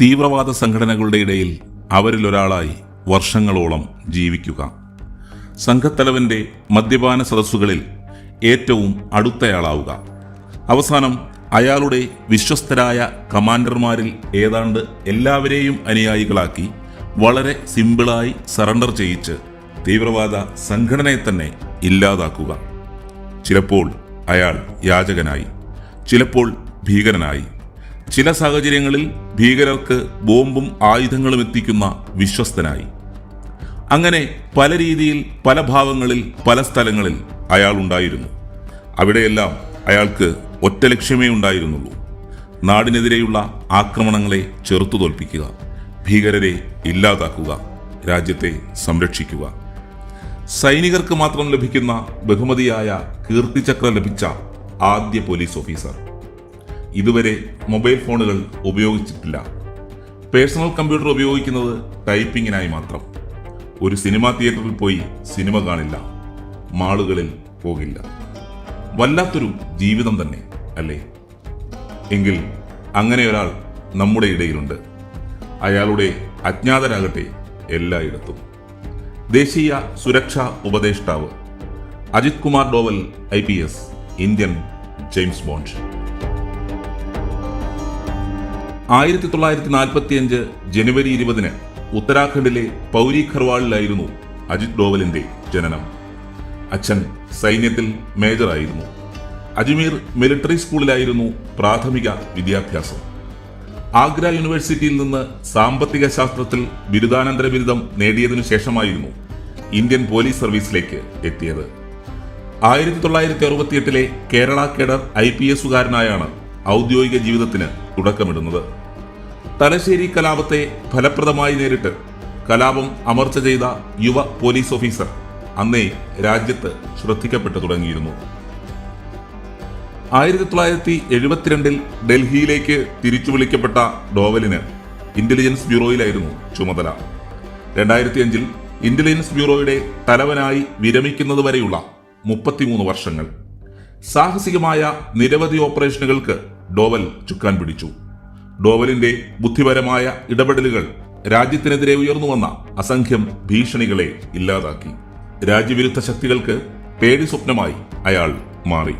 തീവ്രവാദ സംഘടനകളുടെ ഇടയിൽ അവരിലൊരാളായി വർഷങ്ങളോളം ജീവിക്കുക. സംഘത്തലവന്റെ മദ്യപാന സദസ്സുകളിൽ ഏറ്റവും അടുത്തയാളാവുക. അവസാനം അയാളുടെ വിശ്വസ്തരായ കമാൻഡർമാരിൽ ഏതാണ്ട് എല്ലാവരെയും അനുയായികളാക്കി വളരെ സിമ്പിളായി സറണ്ടർ ചെയ്യിച്ച് തീവ്രവാദ സംഘടനയെ തന്നെ ഇല്ലാതാക്കുക. ചിലപ്പോൾ അയാൾ യാചകനായി ചിലപ്പോൾ ഭീകരനായി. ചില സാഹചര്യങ്ങളിൽ ഭീകരർക്ക് ബോംബും ആയുധങ്ങളും എത്തിക്കുന്ന വിശ്വസ്തനായി. അങ്ങനെ പല രീതിയിൽ പല ഭാവങ്ങളിൽ പല സ്ഥലങ്ങളിൽ അയാൾ ഉണ്ടായിരുന്നു. അവിടെയെല്ലാം അയാൾക്ക് ഒറ്റ ലക്ഷ്യമേ ഉണ്ടായിരുന്നുള്ളൂ. നാടിനെതിരെയുള്ള ആക്രമണങ്ങളെ ചെറുത്തു തോൽപ്പിക്കുക ഭീകരരെ ഇല്ലാതാക്കുക രാജ്യത്തെ സംരക്ഷിക്കുക. സൈനികർക്ക് മാത്രം ലഭിക്കുന്ന ബഹുമതിയായ കീർത്തിചക്ര ലഭിച്ച ആദ്യ പോലീസ് ഓഫീസർ. ഇതുവരെ മൊബൈൽ ഫോണുകൾ ഉപയോഗിച്ചിട്ടില്ല. പേഴ്സണൽ കമ്പ്യൂട്ടർ ഉപയോഗിക്കുന്നത് ടൈപ്പിങ്ങിനായി മാത്രം. ഒരു സിനിമാ തിയേറ്ററിൽ പോയി സിനിമ കാണില്ല. മാളുകളിൽ പോകില്ല. വല്ലാത്തൊരു ജീവിതം തന്നെ അല്ലേ? എങ്കിൽ അങ്ങനെ ഒരാൾ നമ്മുടെ ഇടയിലുണ്ട്. അയാളുടെ അജ്ഞാതരാകട്ടെ എല്ലായിടത്തും. ദേശീയ സുരക്ഷാ ഉപദേഷ്ടാവ് അജിത് കുമാർ ഡോവൽ ഐ ഇന്ത്യൻ ജെയിംസ് ബോണ്ട്. ആയിരത്തി തൊള്ളായിരത്തി നാൽപ്പത്തിയഞ്ച് ജനുവരി ഇരുപതിന് ഉത്തരാഖണ്ഡിലെ പൗരി ഖർവാളിലായിരുന്നു അജിത് ഡോവലിന്റെ ജനനം. അച്ഛൻ സൈന്യത്തിൽ മേജറായിരുന്നു. അജ്മീർ മിലിറ്ററി സ്കൂളിലായിരുന്നു പ്രാഥമിക വിദ്യാഭ്യാസം. ആഗ്ര യൂണിവേഴ്സിറ്റിയിൽ നിന്ന് സാമ്പത്തിക ശാസ്ത്രത്തിൽ ബിരുദാനന്തര ബിരുദം നേടിയതിനു ശേഷമായിരുന്നു ഇന്ത്യൻ പോലീസ് സർവീസിലേക്ക് എത്തിയത്. ആയിരത്തി തൊള്ളായിരത്തി അറുപത്തിയെട്ടിലെ കേരള കേഡർ ഐ പി എസുകാരനായാണ് ഔദ്യോഗിക ജീവിതത്തിന് തുടക്കമിടുന്നത്. തലശ്ശേരി കലാപത്തെ ഫലപ്രദമായി നേരിട്ട് കലാപം അമർച്ച ചെയ്ത യുവ പോലീസ് ഓഫീസർ അന്നേ രാജ്യത്ത് ശ്രദ്ധിക്കപ്പെട്ടു തുടങ്ങിയിരുന്നു. ആയിരത്തി തൊള്ളായിരത്തി എഴുപത്തിരണ്ടിൽ ഡൽഹിയിലേക്ക് തിരിച്ചു വിളിക്കപ്പെട്ട ഡോവലിന് ഇന്റലിജൻസ് ബ്യൂറോയിലായിരുന്നു ചുമതല. രണ്ടായിരത്തി അഞ്ചിൽ ഇന്റലിജൻസ് ബ്യൂറോയുടെ തലവനായി വിരമിക്കുന്നതുവരെയുള്ള മുപ്പത്തിമൂന്ന് വർഷങ്ങൾ. സാഹസികമായ നിരവധി ഓപ്പറേഷനുകൾക്ക് ഡോവൽ ചുക്കാൻ പിടിച്ചു. ഡോവലിന്റെ ബുദ്ധിപരമായ ഇടപെടലുകൾ രാജ്യത്തിനെതിരെ ഉയർന്നു വന്ന അസംഖ്യം ഭീഷണികളെ ഇല്ലാതാക്കി. രാജ്യവിരുദ്ധ ശക്തികൾക്ക് പേടി സ്വപ്നമായി അയാൾ മാറി.